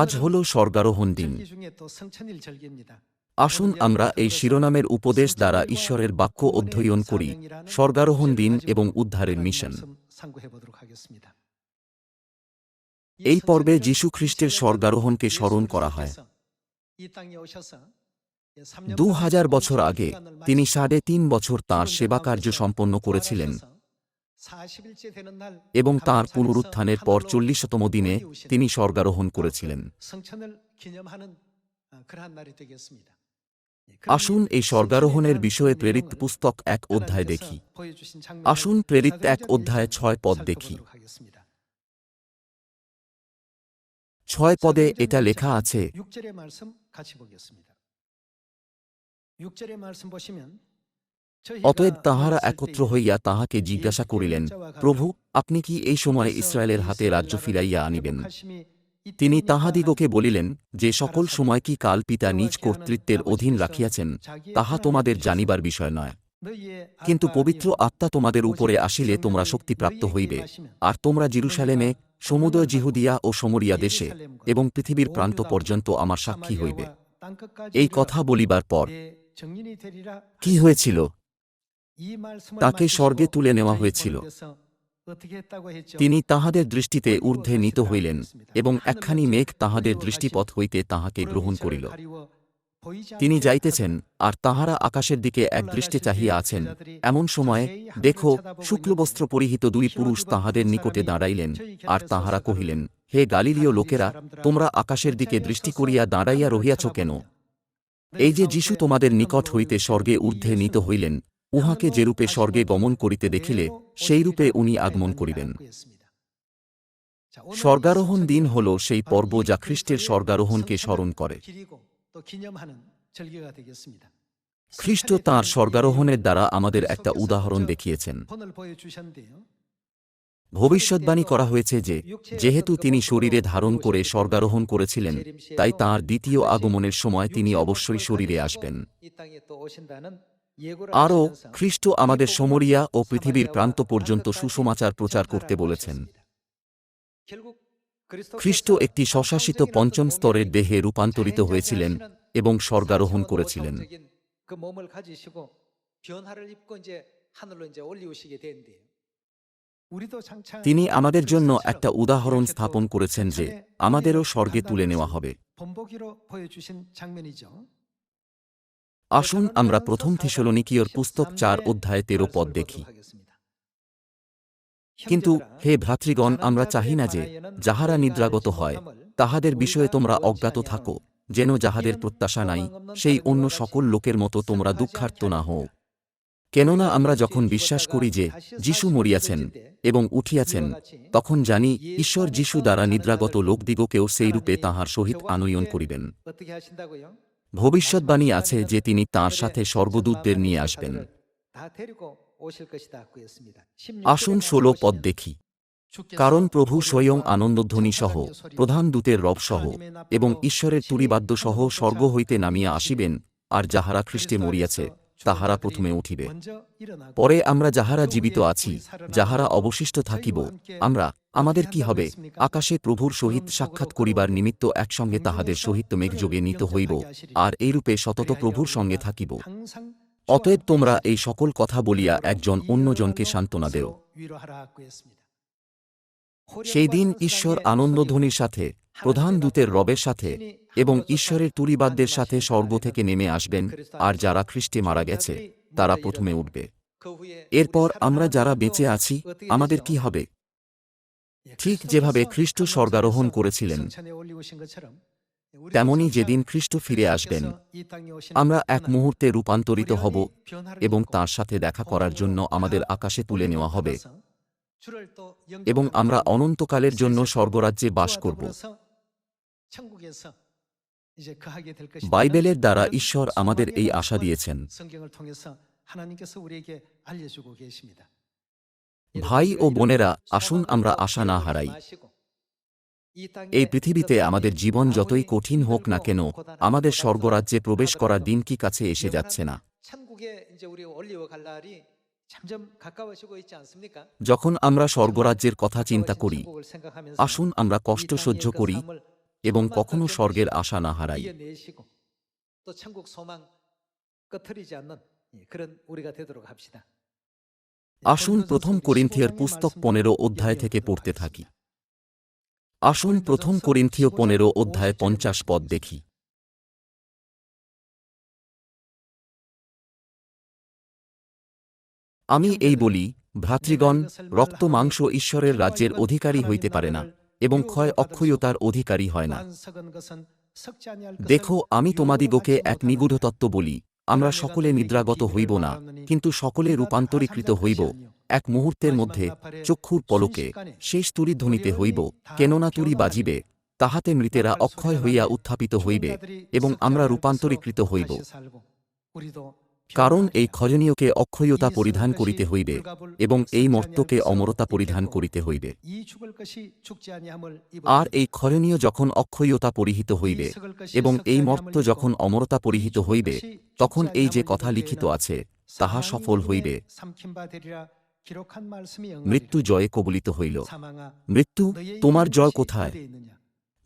আজ হল স্বর্গারোহণ দিন। আসুন আমরা এই শিরোনামের উপদেশ দ্বারা ঈশ্বরের বাক্য অধ্যয়ন করি, স্বর্গারোহণ দিন এবং উদ্ধারের মিশন। এই পর্বে যীশু খ্রিস্টের স্বর্গারোহণকে স্মরণ করা হয়। দু হাজার বছর আগে তিনি সাড়ে তিন বছর তাঁর সেবা কার্য সম্পন্ন করেছিলেন। এবং তাঁর পুনরুত্থানের পর চল্লিশতম দিনে তিনি স্বর্গারোহণ করেছিলেন। আসুন এই স্বর্গারোহণের বিষয়ে প্রেরিত পুস্তক এক অধ্যায় দেখি। আসুন প্রেরিত এক অধ্যায় ছয় পদ দেখি। ছয় পদে এটা লেখা আছে। অতএব তাহারা একত্র হইয়া তাহাকে জিজ্ঞাসা করিলেন, প্রভু, আপনি কি এই সময় ইসরায়েলের হাতে রাজ্য ফিরাইয়া আনিবেন? তিনি তাহাদিগকে বলিলেন, যে সকল সময় কি কাল পিতা নিজ কর্তৃত্বের অধীন রাখিয়াছেন, তাহা তোমাদের জানিবার বিষয় নয়। কিন্তু পবিত্র আত্মা তোমাদের উপরে আসিলে তোমরা শক্তিপ্রাপ্ত হইবে, আর তোমরা জিরুসালেমে সমুদ্র জিহুদিয়া ও সমরিয়া দেশে এবং পৃথিবীর প্রান্ত পর্যন্ত আমার সাক্ষী হইবে। এই কথা বলিবার পর, কি হয়েছিল? তাকে স্বর্গে তুলে নেওয়া হয়েছিল। তিনি তাহাদের দৃষ্টিতে ঊর্ধ্বে নীত হইলেন এবং একখানি মেঘ তাহাদের দৃষ্টিপথ হইতে তাহাকে গ্রহণ করিল। তিনি যাইতেছেন আর তাহারা আকাশের দিকে এক দৃষ্টে চাহিয়া আছেন। এমন সময়ে দেখো শুক্লবস্ত্র পরিহিত দুই পুরুষ তাহাদের নিকটে দাঁড়াইলেন। আর তাহারা কহিলেন হে গালিলীয় লোকেরা তোমরা আকাশের দিকে দৃষ্টি করিয়া দাঁড়াইয়া রহিয়াছ কেন? এই যে যিশু তোমাদের নিকট হইতে স্বর্গে ঊর্ধ্বে নীত হইলেন উহাকে যেরূপে স্বর্গে গমন করিতে দেখিলে সেইরূপে উনি আগমন করিবেন। স্বর্গারোহণ দিন হল সেই পর্ব যা খ্রিস্টের স্বর্গারোহণকে স্মরণ করে। খ্রিস্ট তাঁর স্বর্গারোহণের দ্বারা আমাদের একটা উদাহরণ দেখিয়েছেন। ভবিষ্যৎবাণী করা হয়েছে যে, যেহেতু তিনি শরীরে ধারণ করে স্বর্গারোহণ করেছিলেন, তাই তাঁর দ্বিতীয় আগমনের সময় তিনি অবশ্যই শরীরে আসবেন। আরও খ্রিস্ট আমাদের সমরিয়া ও পৃথিবীর প্রান্ত পর্যন্ত সুসমাচার প্রচার করতে বলেছেন খ্রিস্ট একটি স্বশাসিত পঞ্চম স্তরের দেহে রূপান্তরিত হয়েছিলেন এবং স্বর্গারোহণ করেছিলেন তিনি আমাদের জন্য একটা উদাহরণ স্থাপন করেছেন যে আমাদেরও স্বর্গে তুলে নেওয়া হবে আসুন আমরা প্রথম থেসলনিকীয়র পুস্তক চার অধ্যায় তেরো পদ দেখি। কিন্তু হে ভ্রাতৃগণ, আমরা চাহি না যে যাহারা নিদ্রাগত হয়, তাহাদের বিষয়ে তোমরা অজ্ঞাত থাকো, যেন যাহাদের প্রত্যাশা নাই, সেই অন্য সকল লোকের মতো তোমরা দুঃখার্ত না হও। কেননা আমরা যখন বিশ্বাস করি যে যিশু মরিয়াছেন এবং উঠিয়াছেন, তখন জানি ঈশ্বর যিশু দ্বারা নিদ্রাগত লোকদিগকেও সেইরূপে তাহার সহিত আনয়ন করিবেন। ভবিষ্যৎবাণী আছে যে তিনি তার সাথে স্বর্গদূতদের নিয়ে আসবেন। আসুন ষোলো পদ দেখি। কারণ প্রভু স্বয়ং আনন্দধ্বনি সহ প্রধান দূতের রব সহ এবং ঈশ্বরের তুরিবাদ্য সহ স্বর্গ হইতে নামিয়া আসিবেন, আর যাহারা খ্রিস্টে মরিয়াছে তাহারা প্রথমে উঠিবে। পরে আমরা যাহারা জীবিত আছি, যাহারা অবশিষ্ট থাকিব, আমরা, আমাদের কি হবে? আকাশে প্রভুর সহিত সাক্ষাৎ করিবার নিমিত্ত একসঙ্গে তাহাদের সহিত মেঘযোগে নিত হইব, আর এইরূপে সতত প্রভুর সঙ্গে থাকিব। অতএব তোমরা এই সকল কথা বলিয়া একজন অন্যজনকে সান্ত্বনা দেও। সেই দিন ঈশ্বর আনন্দধ্বনির সাথে প্রধান দূতের রবের সাথে এবং ঈশ্বরের তুরিবাদ্যের সাথে স্বর্গ থেকে নেমে আসবেন। আর যারা খ্রিস্টে মারা গেছে তারা প্রথমে উঠবে। এরপর আমরা যারা বেঁচে আছি আমাদের কি হবে? ঠিক যেভাবে খ্রিস্ট স্বর্গারোহণ করেছিলেন তেমনি যেদিন খ্রিস্ট ফিরে আসবেন আমরা এক মুহূর্তে রূপান্তরিত হব এবং তার সাথে দেখা করার জন্য আমাদের আকাশে তুলে নেওয়া হবে। এবং আমরা অনন্তকালের জন্য স্বর্গরাজ্যে বাস করব। বাইবেলের দ্বারা ঈশ্বর আমাদের এই আশা দিয়েছেন। ভাই ও বোনেরা আসুন আমরা আশা না হারাই। এই পৃথিবীতে আমাদের জীবন যতই কঠিন হোক না কেন আমাদের স্বর্গরাজ্যে প্রবেশ করার দিন কি কাছে এসে যাচ্ছে না? যখন আমরা স্বর্গরাজ্যের কথা চিন্তা করি আসুন আমরা কষ্ট সহ্য করি এবং কখনো স্বর্গের আশা না হারাই। আসুন প্রথম করিন্থিয়ার পুস্তক পনেরো অধ্যায় থেকে পড়তে থাকি। আসুন প্রথম করিন্থীয় পনেরো অধ্যায় পঞ্চাশ পদ দেখি। আমি এই বলি, ভ্রাতৃগণ, রক্ত মাংস ঈশ্বরের রাজ্যের অধিকারী হইতে পারে না, এবং ক্ষয় অক্ষয়তার অধিকারী হয় না। দেখো, আমি তোমাদিগকে এক নিগূঢ় তত্ত্ব বলি, আমরা সকলে নিদ্রাগত হইব না, কিন্তু সকলে রূপান্তরীকৃত হইব, এক মুহূর্তের মধ্যে চক্ষুর পলকে শেষ তুরি ধ্বনিতে হইব, কেননা তুরি বাজিবে, তাহাতে মৃতেরা অক্ষয় হইয়া উত্থাপিত হইবে, এবং আমরা রূপান্তরীকৃত হইব। কারণ এই ক্ষয়নীয়কে অক্ষয়তা পরিধান করিতে হইবে এবং এই মর্তকে অমরতা পরিধান করিতে হইবে। আর এই ক্ষয়নীয় যখন অক্ষয়তা পরিহিত হইবে এবং এই মর্ত যখন অমরতা পরিহিত হইবে, তখন এই যে কথা লিখিত আছে, তাহা সফল হইবে। মৃত্যু জয়ে কবলিত হইল। মৃত্যু তোমার জয় কোথায়?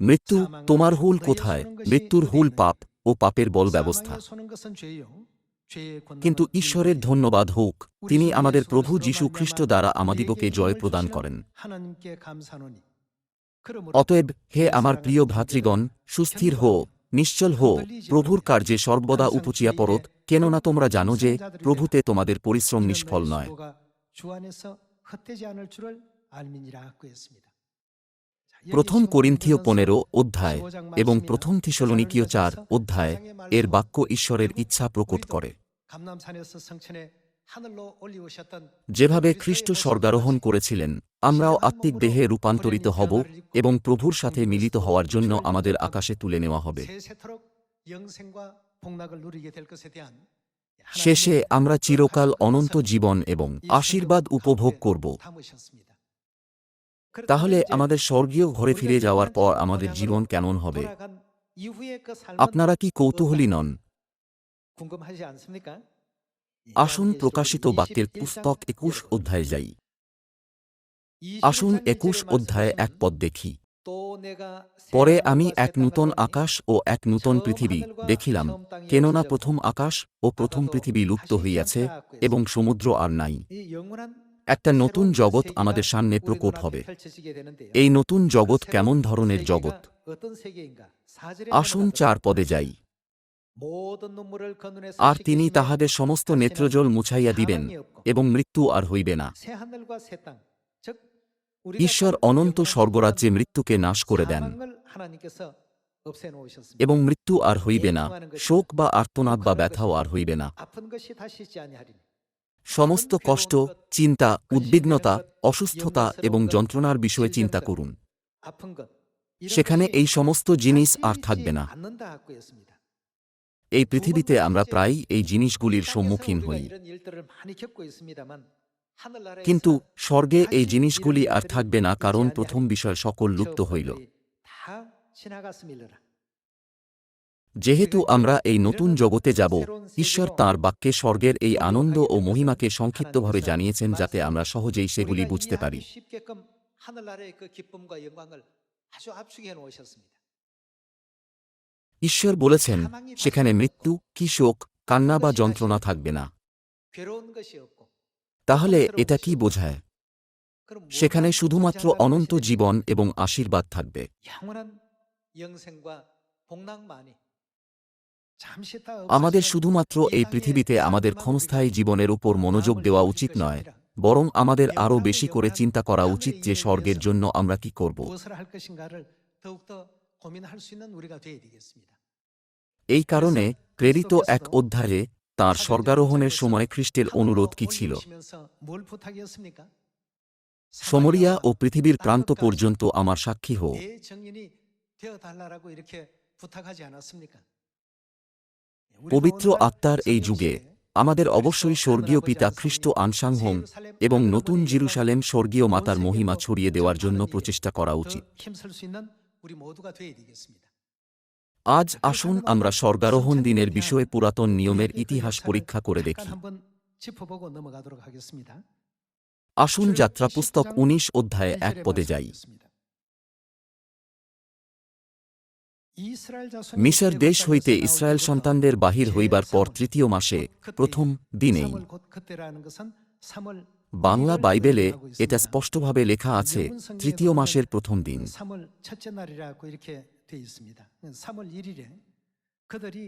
মৃত্যু তোমার হুল কোথায়? মৃত্যুর হুল পাপ ও পাপের বল ব্যবস্থা। কিন্তু ঈশ্বরের ধন্যবাদ হোক তিনি আমাদের প্রভু যীশু খ্রিস্ট দ্বারা আমাদিগকে জয় প্রদান করেন। অতএব হে আমার প্রিয় ভ্রাতৃগণ সুস্থির হো নিশ্চল হো প্রভুর কার্যে সর্বদা উপচিয়া পরত কেননা তোমরা জানো যে প্রভুতে তোমাদের পরিশ্রম নিষ্ফল নয়। প্রথম করিন্থীয় পনেরো অধ্যায় এবং প্রথম থিসলনিকীয় চার অধ্যায় এর বাক্য ঈশ্বরের ইচ্ছা প্রকট করে। যেভাবে খ্রিস্ট স্বর্গারোহণ করেছিলেন, আমরাও আত্মিক দেহে রূপান্তরিত হব এবং প্রভুর সাথে মিলিত হওয়ার জন্য আমাদের আকাশে তুলে নেওয়া হবে। শেষে আমরা চিরকাল অনন্ত জীবন এবং আশীর্বাদ উপভোগ করব। তাহলে আমাদের স্বর্গীয় ঘরে ফিরে যাওয়ার পর আমাদের জীবন কেমন হবে? আপনারা কি কৌতূহলী নন? আসুন প্রকাশিত বাক্যের পুস্তক একুশ অধ্যায়ে যাই। আসুন একুশ অধ্যায়ে এক পদ দেখি। পরে আমি এক নূতন আকাশ ও এক নূতন পৃথিবী দেখিলাম, কেননা প্রথম আকাশ ও প্রথম পৃথিবী লুপ্ত হইয়াছে এবং সমুদ্র আর নাই। একটা নতুন জগৎ আমাদের সামনে প্রকট হবে। এই নতুন জগৎ কেমন ধরনের জগৎ? আসুন চার পদে যাই। আর তিনি তাহাদের সমস্ত নেত্রজল মুছাইয়া দিবেন এবং মৃত্যু আর হইবে না। ঈশ্বর অনন্ত স্বর্গরাজ্যে মৃত্যুকে নাশ করে দেন এবং মৃত্যু আর হইবে না, শোক বা আর্তনাদ বা ব্যথাও আর হইবে না। সমস্ত কষ্ট, চিন্তা, উদ্বিগ্নতা, অসুস্থতা এবং যন্ত্রণার বিষয়ে চিন্তা করুন। সেখানে এই সমস্ত জিনিস আর থাকবে না। এই পৃথিবীতে আমরা প্রায়ই এই জিনিসগুলির সম্মুখীন হই। কিন্তু স্বর্গে এই জিনিসগুলি আর থাকবে না কারণ প্রথম বিষয় সকল লুপ্ত হইল। যেহেতু আমরা এই নতুন জগতে যাব, ঈশ্বর তাঁর বাক্যে স্বর্গের এই আনন্দ ও মহিমাকে সংক্ষিপ্তভাবে জানিয়েছেন যাতে আমরা সহজেই সেগুলি বুঝতে পারি। ঈশ্বর বলেছেন, সেখানে মৃত্যু, কি শোক, কান্না বা যন্ত্রণা থাকবে না। তাহলে এটা কি বোঝায়? সেখানে শুধুমাত্র অনন্ত জীবন এবং আশীর্বাদ থাকবে। আমাদের শুধুমাত্র এই পৃথিবীতে আমাদের ক্ষণস্থায়ী জীবনের উপর মনোযোগ দেওয়া উচিত নয়, বরং আমাদের আরও বেশি করে চিন্তা করা উচিত যে স্বর্গের জন্য আমরা কি করব। এই কারণে প্রেরিত এক অধ্যায়ে তাঁর স্বর্গারোহণের সময় খ্রিস্টের অনুরোধ কি ছিল? সমরিয়া ও পৃথিবীর প্রান্ত পর্যন্ত আমার সাক্ষী হো পবিত্র আত্মার এই যুগে আমাদের অবশ্যই স্বর্গীয় পিতা খ্রিস্ট আনসাংহোম এবং নতুন জিরুসালেম স্বর্গীয় মাতার মহিমা ছড়িয়ে দেওয়ার জন্য প্রচেষ্টা করা উচিত। আজ আসুন আমরা স্বর্গারোহণ দিনের বিষয়ে পুরাতন নিয়মের ইতিহাস পরীক্ষা করে দেখি। আসুন যাত্রা পুস্তক উনিশ অধ্যায়ে এক পদে যাই। মিশর দেশ হইতে ইসরায়েল সন্তানদের বাহির হইবার পর তৃতীয় মাসে প্রথম দিনেই। বাংলা বাইবেলে এটা স্পষ্টভাবে লেখা আছে তৃতীয় মাসের প্রথম দিন।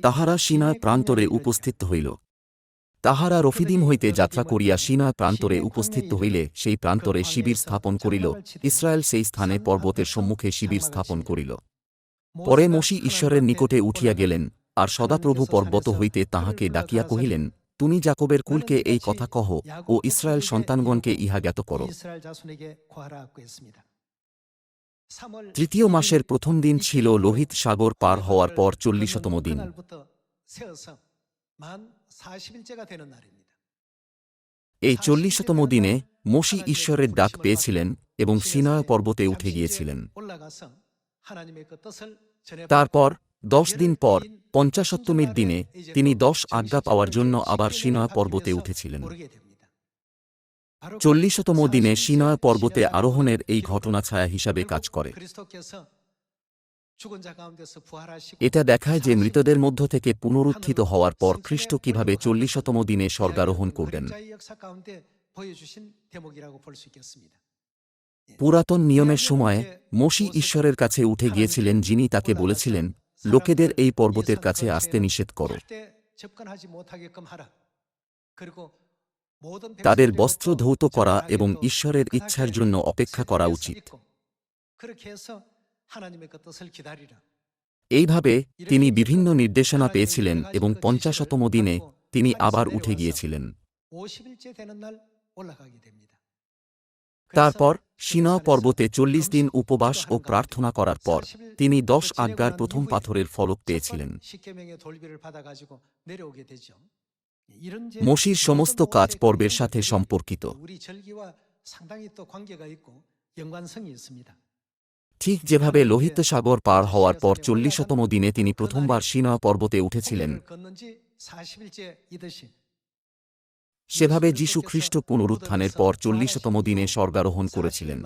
তাহারা সিনায় প্রান্তরে উপস্থিত হইল। তাহারা রফিদিম হইতে যাত্রা করিয়া সিনায় প্রান্তরে উপস্থিত হইলে সেই প্রান্তরে শিবির স্থাপন করিল। ইসরায়েল সেই স্থানে পর্বতের সম্মুখে শিবির স্থাপন করিল। পরে মসি ঈশ্বরের নিকটে উঠিয়া গেলেন আর সদাপ্রভু পর্বত হইতে তাহাকে ডাকিয়া কহিলেন তুমি জাকবের কুলকে এই কথা কহ ও ইসরায়েল সন্তানগণকে ইহা জ্ঞাত কর। তৃতীয় মাসের প্রথম দিন ছিল লোহিত সাগর পার হওয়ার পর চল্লিশতম দিন। এই চল্লিশতম দিনে মসি ঈশ্বরের ডাক পেয়েছিলেন এবং সিনয় পর্বতে উঠে গিয়েছিলেন। তারপর দশ দিন পর পঞ্চাশত্তমীর দিনে তিনি দশ আজ্ঞা পাওয়ার জন্য আবার সিনয় পর্বতে উঠেছিলেন। চল্লিশতম দিনে সিনয় পর্বতে আরোহণের এই ঘটনা ছায়া হিসাবে কাজ করে। এটা দেখায় যে মৃতদের মধ্য থেকে পুনরুত্থিত হওয়ার পর খ্রিস্ট কীভাবে চল্লিশতম দিনে স্বর্গারোহণ করবেন। পুরাতন নিয়মের সময় মসি ঈশ্বরের কাছে উঠে গিয়েছিলেন যিনি তাকে বলেছিলেন, লোকেদের এই পর্বতের কাছে আসতে নিষেধ করো। তাদের বস্ত্র ধৌত করা এবং ঈশ্বরের ইচ্ছার জন্য অপেক্ষা করা উচিত। এইভাবে তিনি বিভিন্ন নির্দেশনা পেয়েছিলেন এবং পঞ্চাশতম দিনে তিনি আবার উঠে গিয়েছিলেন। তারপর সিনা পর্বতে চল্লিশ দিন উপবাস ও প্রার্থনা করার পর তিনি দশ আজ্ঞার প্রথম পাথরের ফলক পেয়েছিলেন। মসির সমস্ত কাজ পর্বের সাথে সম্পর্কিত। ঠিক যেভাবে লোহিত সাগর পার হওয়ার পর চল্লিশতম দিনে তিনি প্রথমবার সিনা পর্বতে উঠেছিলেন। সেভাবে যীশু খ্রিস্ট পুনরুত্থানের পর চল্লিশতম দিনে স্বর্গারোহণ করেছিলেন।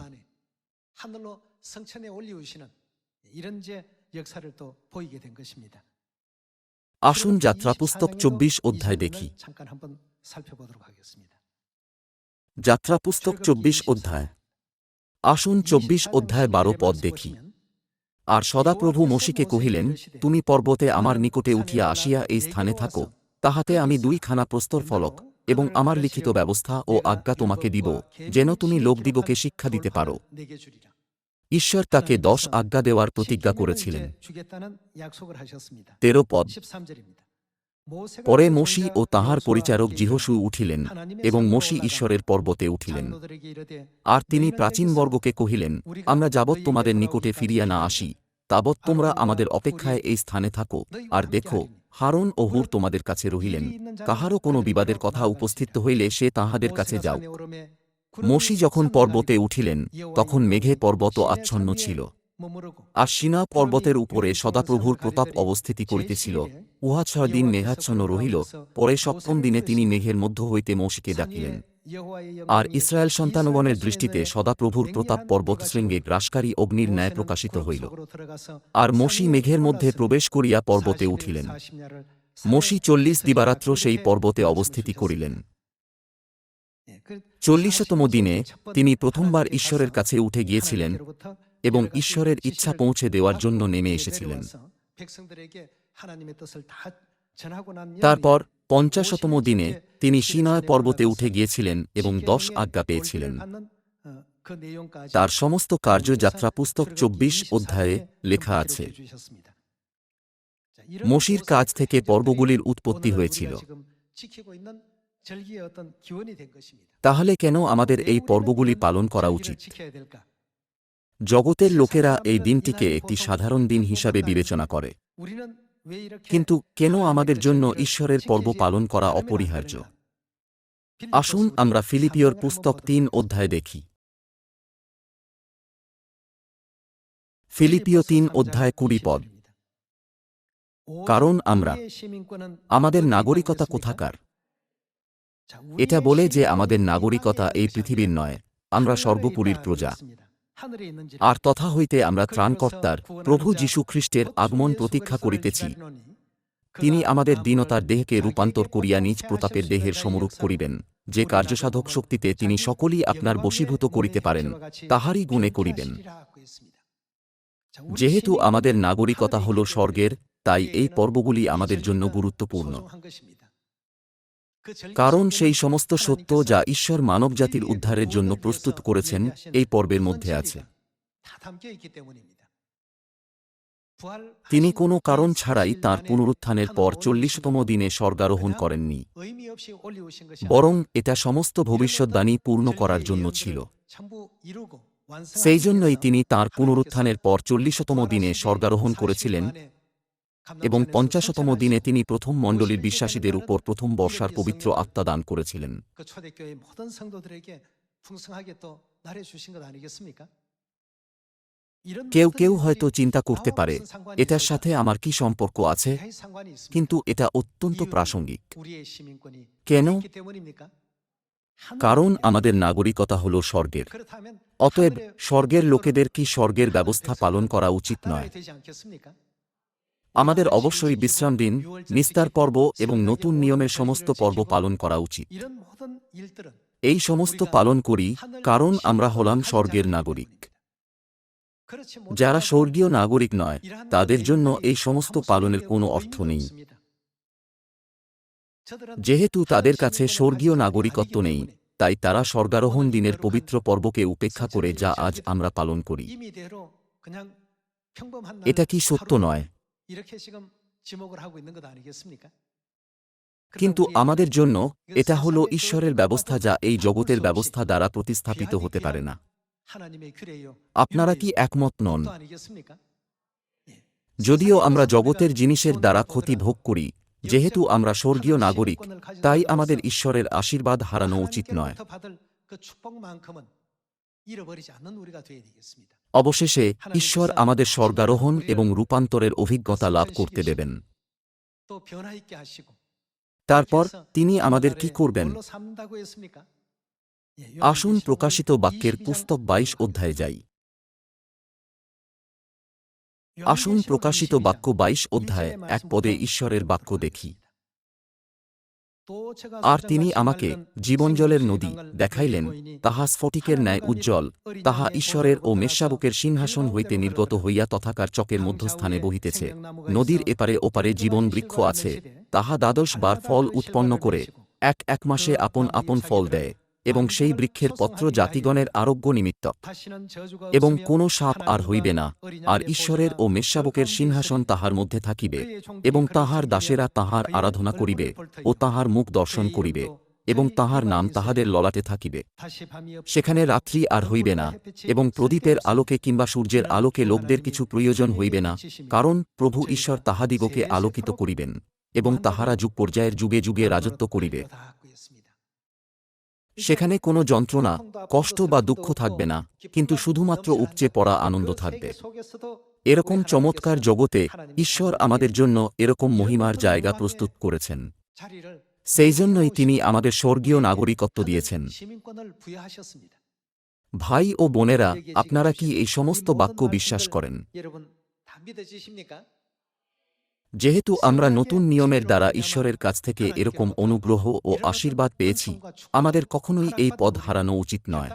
আসুন যাত্রা পুস্তক চব্বিশ অধ্যায় দেখি। যাত্রা পুস্তক চব্বিশ অধ্যায়। আসুন চব্বিশ অধ্যায় বারো পদ দেখি। আর সদাপ্রভু মসিকে কহিলেন, তুমি পর্বতে আমার নিকটে উঠিয়া আসিয়া এই স্থানে থাকো, তাহাতে আমি দুইখানা প্রস্তর ফলক এবং আমার লিখিত ব্যবস্থা ও আজ্ঞা তোমাকে দিব, যেন তুমি লোকদিগকে শিক্ষা দিতে পারো। ঈশ্বর তাকে দশ আজ্ঞা দেওয়ার প্রতিজ্ঞা করেছিলেন। তেরো পদ। পরে মসি ও তাহার পরিচারক জিহসু উঠিলেন এবং মসি ঈশ্বরের পর্বতে উঠিলেন। আর তিনি প্রাচীনবর্গকে কহিলেন, আমরা যাবৎ তোমাদের নিকটে ফিরিয়া না আসি, তাবৎ তোমরা আমাদের অপেক্ষায় এই স্থানে থাকো, আর দেখো হারন ও হুর তোমাদের কাছে রহিলেন। কাহারও কোনো বিবাদের কথা উপস্থিত হইলে সে তাহাদের কাছে যাও। মসি যখন পর্বতে উঠিলেন, তখন মেঘে পর্বত আচ্ছন্ন ছিল। আর সিনা পর্বতের উপরে সদাপ্রভুর প্রতাপ অবস্থিতি করিতেছিল। উহা ছয় দিন মেঘাচ্ছন্ন রহিল। পরে সপ্তম দিনে তিনি মেঘের মধ্য হইতে মসিকে ডাকিলেন। আর ইসরায়েল সন্তানগণের দৃষ্টিতে সদাপ্রভুর প্রতাপ পর্বত শৃঙ্গে গ্রাসকারী অগ্নির ন্যায় প্রকাশিত হইল আর মসি মেঘের মধ্যে প্রবেশ করিয়া পর্বতে উঠিলেন মসি চল্লিশ দিবারাত্র সেই পর্বতে অবস্থিতি করিলেন চল্লিশতম দিনে তিনি প্রথমবার ঈশ্বরের কাছে উঠে গিয়েছিলেন এবং ঈশ্বরের ইচ্ছা পৌঁছে দেওয়ার জন্য নেমে এসেছিলেন তারপর পঞ্চাশতম দিনে তিনি সিনয় পর্বতে উঠে গিয়েছিলেন এবং দশ আজ্ঞা পেয়েছিলেন। তার সমস্ত কার্যযাত্রা পুস্তক চব্বিশ অধ্যায়ে লেখা আছে। মসির কাজ থেকে পর্বগুলির উৎপত্তি হয়েছিল। তাহলে কেন আমাদের এই পর্বগুলি পালন করা উচিত? জগতের লোকেরা এই দিনটিকে একটি সাধারণ দিন হিসাবে বিবেচনা করে। কিন্তু কেন আমাদের জন্য ঈশ্বরের পর্ব পালন করা অপরিহার্য? আসুন আমরা ফিলিপিওর পুস্তক তিন অধ্যায় দেখি। ফিলিপিও তিন অধ্যায় কুড়ি পদ। কারণ আমরা, আমাদের নাগরিকতা কোথাকার? এটা বলে যে আমাদের নাগরিকতা এই পৃথিবীর নয়, আমরা সর্বপুরীর প্রজা। আর তথা হইতে আমরা ত্রাণকর্তার প্রভু যীশু খ্রিস্টের আগমন প্রতীক্ষা করিতেছি তিনি আমাদের দীনতার দেহকে রূপান্তর করিয়া নিজ প্রতাপের দেহের সমরূপ করিবেন যে কার্যসাধক শক্তিতে তিনি সকলই আপনার বশীভূত করিতে পারেন তাহারই গুণে করিবেন যেহেতু আমাদের নাগরিকতা হল স্বর্গের তাই এই পর্বগুলি আমাদের জন্য গুরুত্বপূর্ণ কারণ সেই সমস্ত সত্য যা ঈশ্বর মানবজাতির উদ্ধারের জন্য প্রস্তুত করেছেন, এই পর্বের মধ্যে আছে। তিনি কোনো কারণ ছাড়াই তাঁর পুনরুত্থানের পর চল্লিশতম দিনে স্বর্গারোহণ করেননি। বরং এটা সমস্ত ভবিষ্যদ্বাণী পূর্ণ করার জন্য ছিল। সেই জন্যই তিনি তাঁর পুনরুত্থানের পর চল্লিশতম দিনে স্বর্গারোহণ করেছিলেন এবং পঞ্চাশতম দিনে তিনি প্রথম মণ্ডলীর বিশ্বাসীদের উপর প্রথম বর্ষার পবিত্র আত্মা দান করেছিলেন। কেউ কেউ হয়তো চিন্তা করতে পারে এটার সাথে আমার কি সম্পর্ক আছে? কিন্তু এটা অত্যন্ত প্রাসঙ্গিক। কেন। কারণ আমাদের নাগরিকতা হল স্বর্গের। অতএব স্বর্গের লোকেদের কি স্বর্গের ব্যবস্থা পালন করা উচিত নয়? আমাদের অবশ্যই বিশ্রাম দিন, নিস্তার পর্ব এবং নতুন নিয়মের সমস্ত পর্ব পালন করা উচিত। এই সমস্ত পালন করি কারণ আমরা হলাম স্বর্গের নাগরিক। যারা স্বর্গীয় নাগরিক নয়, তাদের জন্য এই সমস্ত পালনের কোনো অর্থ নেই। যেহেতু তাদের কাছে স্বর্গীয় নাগরিকত্ব নেই, তাই তারা স্বর্গারোহণ দিনের পবিত্র পর্বকে উপেক্ষা করে যা আজ আমরা পালন করি। এটা কি সত্য নয়? কিন্তু আমাদের জন্য এটা হল ঈশ্বরের ব্যবস্থা যা এই জগতের ব্যবস্থা দ্বারা প্রতিস্থাপিত হতে পারে না। আপনারা কি একমত নন? যদিও আমরা জগতের জিনিসের দ্বারা ক্ষতি ভোগ করি যেহেতু আমরা স্বর্গীয় নাগরিক তাই আমাদের ঈশ্বরের আশীর্বাদ হারানো উচিত নয়। অবশেষে ঈশ্বর আমাদের স্বর্গারোহণ এবং রূপান্তরের অভিজ্ঞতা লাভ করতে দেবেন। তারপর তিনি আমাদের কি করবেন? আসুন প্রকাশিত বাক্যের পুস্তক বাইশ অধ্যায়ে যাই। আসুন প্রকাশিত বাক্য বাইশ অধ্যায় এক পদে ঈশ্বরের বাক্য দেখি। আর তিনি আমাকে জীবনজলের নদী দেখাইলেন তাহা স্ফটিকের ন্যায় উজ্জ্বল তাহা ঈশ্বরের ও মেষাবুকের সিংহাসন হইতে নির্গত হইয়া তথাকার চকের মধ্যস্থানে বহিতেছে। নদীর এপারে ওপারে জীবন বৃক্ষ আছে। তাহা দ্বাদশ বার ফল উৎপন্ন করে। এক এক মাসে আপন আপন ফল দেয়। এবং সেই বৃক্ষের পত্র জাতিগণের আরোগ্য নিমিত্ত। এবং কোনো সাপ আর হইবে না, আর ঈশ্বরের ও মেষশাবকের সিংহাসন তাহার মধ্যে থাকিবে, এবং তাহার দাসেরা তাহার আরাধনা করিবে ও তাহার মুখ দর্শন করিবে, এবং তাহার নাম তাহাদের ললাটে থাকিবে। সেখানে রাত্রি আর হইবে না, এবং প্রদীপের আলোকে কিংবা সূর্যের আলোকে লোকদের কিছু প্রয়োজন হইবে না, কারণ প্রভু ঈশ্বর তাহাদিগকে আলোকিত করিবেন, এবং তাহারা যুগ পর্যায়ের যুগে যুগে রাজত্ব করিবে। সেখানে কোনো যন্ত্রণা, কষ্ট বা দুঃখ থাকবে না, কিন্তু শুধুমাত্র উপচে পড়া আনন্দ থাকবে। এরকম চমৎকার জগতে ঈশ্বর আমাদের জন্য এরকম মহিমার জায়গা প্রস্তুত করেছেন। সেই জন্যই তিনি আমাদের স্বর্গীয় নাগরিকত্ব দিয়েছেন। ভাই ও বোনেরা, আপনারা কি এই সমস্ত বাক্য বিশ্বাস করেন? যেহেতু আমরা নতুন নিয়মের দ্বারা ঈশ্বরের কাছ থেকে এরকম অনুগ্রহ ও আশীর্বাদ পেয়েছি, আমাদের কখনোই এই পদ হারানো উচিত নয়।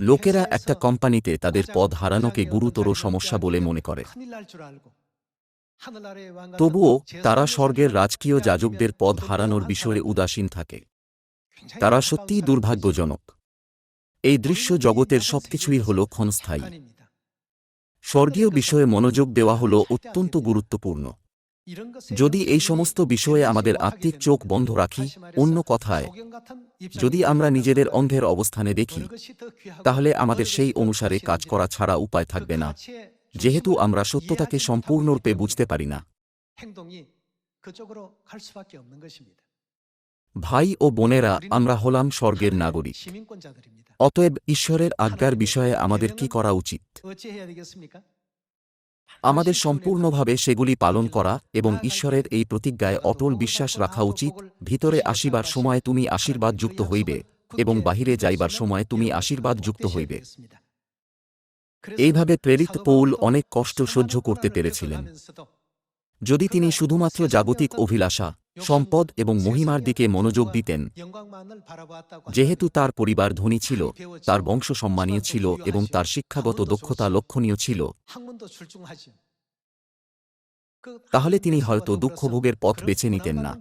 লোকেরা একটা কোম্পানিতে তাদের পদ হারানোকে গুরুতর সমস্যা বলে মনে করে। তবুও তারা স্বর্গের রাজকীয় যাজকদের পদ হারানোর বিষয়ে উদাসীন থাকে। তারা সত্যিই দুর্ভাগ্যজনক। এই দৃশ্য জগতের সবকিছুই হল ক্ষণস্থায়ী। স্বর্গীয় বিষয়ে মনোযোগ দেওয়া হল অত্যন্ত গুরুত্বপূর্ণ। যদি এই সমস্ত বিষয়ে আমাদের আত্মিক চোখ বন্ধ রাখি, অন্য কথায়, যদি আমরা নিজেদের অন্ধের অবস্থানে দেখি, তাহলে আমাদের সেই অনুসারে কাজ করা ছাড়া উপায় থাকবে না। যেহেতু আমরা সত্যতাকে সম্পূর্ণরূপে বুঝতে পারি না। ভাই ও বোনেরা, আমরা হলাম স্বর্গের নাগরিক। অতএব ঈশ্বরের আজ্ঞার বিষয়ে আমাদের কি করা উচিত? আমাদের সম্পূর্ণভাবে সেগুলি পালন করা এবং ঈশ্বরের এই প্রতিজ্ঞায় অটল বিশ্বাস রাখা উচিত, ভিতরে আসিবার সময় তুমি আশীর্বাদ যুক্ত হইবে এবং বাহিরে যাইবার সময় তুমি আশীর্বাদ যুক্ত হইবে। এইভাবে প্রেরিত পৌল অনেক কষ্ট সহ্য করতে পেরেছিলেন। যদি তিনি শুধুমাত্র জাগতিক অভিলাষা সম্পদ এবং মহিমার দিকে মনোযোগ দিতেন। যেহেতু তার পরিবার ধনী ছিল, তার বংশ সম্মানীয় ছিল এবং তার শিক্ষাগত দক্ষতা লক্ষণীয় ছিল। তাহলে তিনি হয়তো দুঃখভোগের পথ বেছে নিতেন না।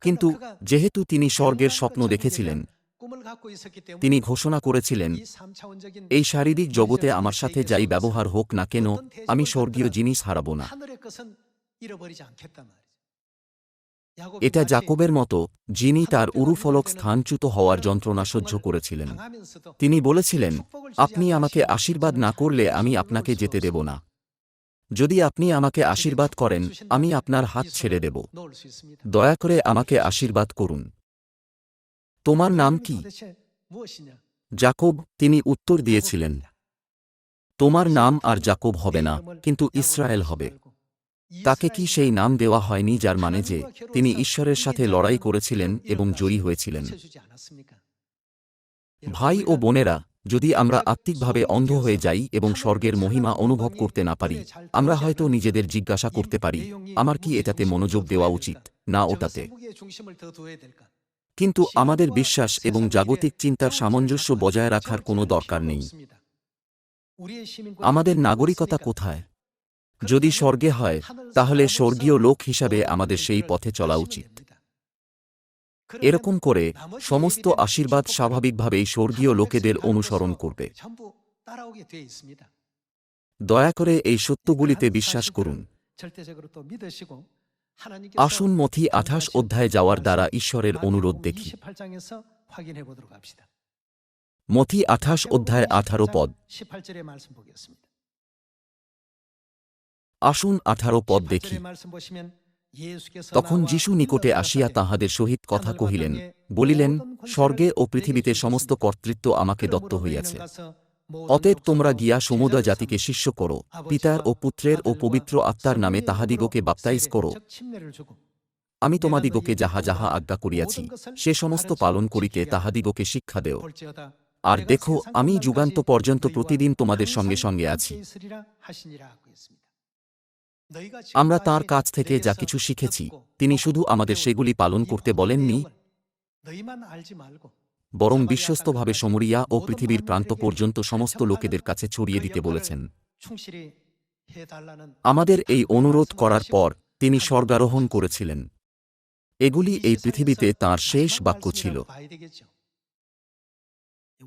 কিন্তু যেহেতু তিনি স্বর্গের স্বপ্ন দেখেছিলেন তিনি ঘোষণা করেছিলেন এই শারীরিক জগতে আমার সাথে যাই ব্যবহার হোক না কেন আমি স্বর্গীয় জিনিস হারাব না। এটা জাকবের মতো যিনি তার উরুফলক স্থানচ্যুত হওয়ার যন্ত্রণা সহ্য করেছিলেন। তিনি বলেছিলেন আপনি আমাকে আশীর্বাদ না করলে আমি আপনাকে যেতে দেব না। যদি আপনি আমাকে আশীর্বাদ করেন আমি আপনার হাত ছেড়ে দেব। দয়া করে আমাকে আশীর্বাদ করুন। তোমার নাম কি? জাকব, তিনি উত্তর দিয়েছিলেন। তোমার নাম আর জাকব হবে না, কিন্তু ইসরায়েল হবে। তাকে কি সেই নাম দেওয়া হয়নি যার মানে যে তিনি ঈশ্বরের সাথে লড়াই করেছিলেন এবং জয়ী হয়েছিলেন? ভাই ও বোনেরা, যদি আমরা আত্মিকভাবে অন্ধ হয়ে যাই এবং স্বর্গের মহিমা অনুভব করতে না পারি, আমরা হয়তো নিজেদের জিজ্ঞাসা করতে পারি, আমার কি এটাতে মনোযোগ দেওয়া উচিত? না, ওটাতে। কিন্তু আমাদের বিশ্বাস এবং জাগতিক চিন্তার সামঞ্জস্য বজায় রাখার কোনো দরকার নেই। আমাদের নাগরিকতা কোথায়? যদি স্বর্গে হয় তাহলে স্বর্গীয় লোক হিসাবে আমাদের সেই পথে চলা উচিত। এরকম করে সমস্ত আশীর্বাদ স্বাভাবিকভাবেই স্বর্গীয় লোকেদের অনুসরণ করবে। দয়া করে এই সত্যগুলিতে বিশ্বাস করুন। আসুন মথি আঠাশ অধ্যায়ে যাওয়ার দ্বারা ঈশ্বরের অনুরোধ দেখি। মথি আঠাশ অধ্যায় আঠারো পদ। আসুন আঠারো পদ দেখি। তখন যিশু নিকটে আসিয়া তাহাদের সহিত কথা কহিলেন বলিলেন স্বর্গে ও পৃথিবীতে সমস্ত কর্তৃত্ব আমাকে দত্ত হইয়াছে। অতএব তোমরা গিয়া সমুদয় জাতিকে শিষ্য করো, পিতার ও পুত্রের ও পবিত্র আত্মার নামে তাহাদিগকে বাপ্তাইজ করো। আমি তোমাদিগকে যাহা যাহা আজ্ঞা করিয়াছি, সে সমস্ত পালন করিতে তাহাদিগকে শিক্ষা দেও। আর দেখো, আমি যুগান্ত পর্যন্ত প্রতিদিন তোমাদের সঙ্গে সঙ্গে আছি। আমরা তার কাছ থেকে যা কিছু শিখেছি, তিনি শুধু আমাদের সেগুলি পালন করতে বলেননি। বরং বিশ্বস্তভাবে সমরিয়া ও পৃথিবীর প্রান্ত পর্যন্ত সমস্ত লোকেদের কাছে ছড়িয়ে দিতে বলেছেন। আমাদের এই অনুরোধ করার পর তিনি স্বর্গারোহণ করেছিলেন। এগুলি এই পৃথিবীতে তার শেষ বাক্য ছিল।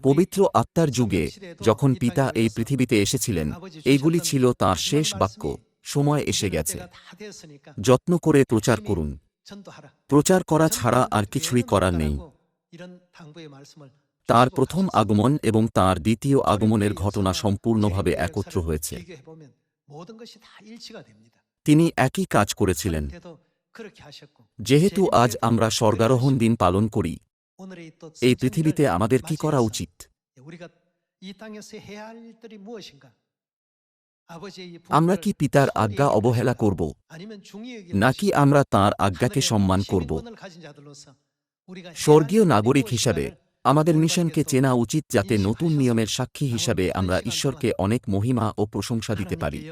পবিত্র আত্মার যুগে যখন পিতা এই পৃথিবীতে এসেছিলেন, এইগুলি ছিল তার শেষ বাক্য। সময় এসে গেছে। যত্ন করে প্রচার করুন। প্রচার করা ছাড়া আর কিছুই করার নেই। তার প্রথম আগমন এবং তার দ্বিতীয় আগমনের ঘটনা সম্পূর্ণভাবে একত্র হয়েছে। তিনি একই কাজ করেছিলেন। যেহেতু আজ আমরা স্বর্গারোহণ দিন পালন করি এই পৃথিবীতে আমাদের কি করা উচিত? আমরা কি পিতার আজ্ঞা অবহেলা করব? নাকি আমরা তার আজ্ঞাকে সম্মান করব? স্বর্গীয় নাগরিক হিসাবে আমাদের মিশনকে চেনা উচিত যাতে নতুন নিয়মের সাক্ষী হিসাবে আমরা ঈশ্বরকে অনেক মহিমা ও প্রশংসা দিতে পারি।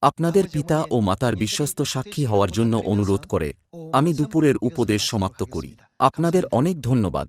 আপনাদের পিতা ও মাতার বিশ্বস্ত সাক্ষী হওয়ার জন্য অনুরোধ করে আমি দুপুরের উপদেশ সমাপ্ত করি। আপনাদের অনেক ধন্যবাদ।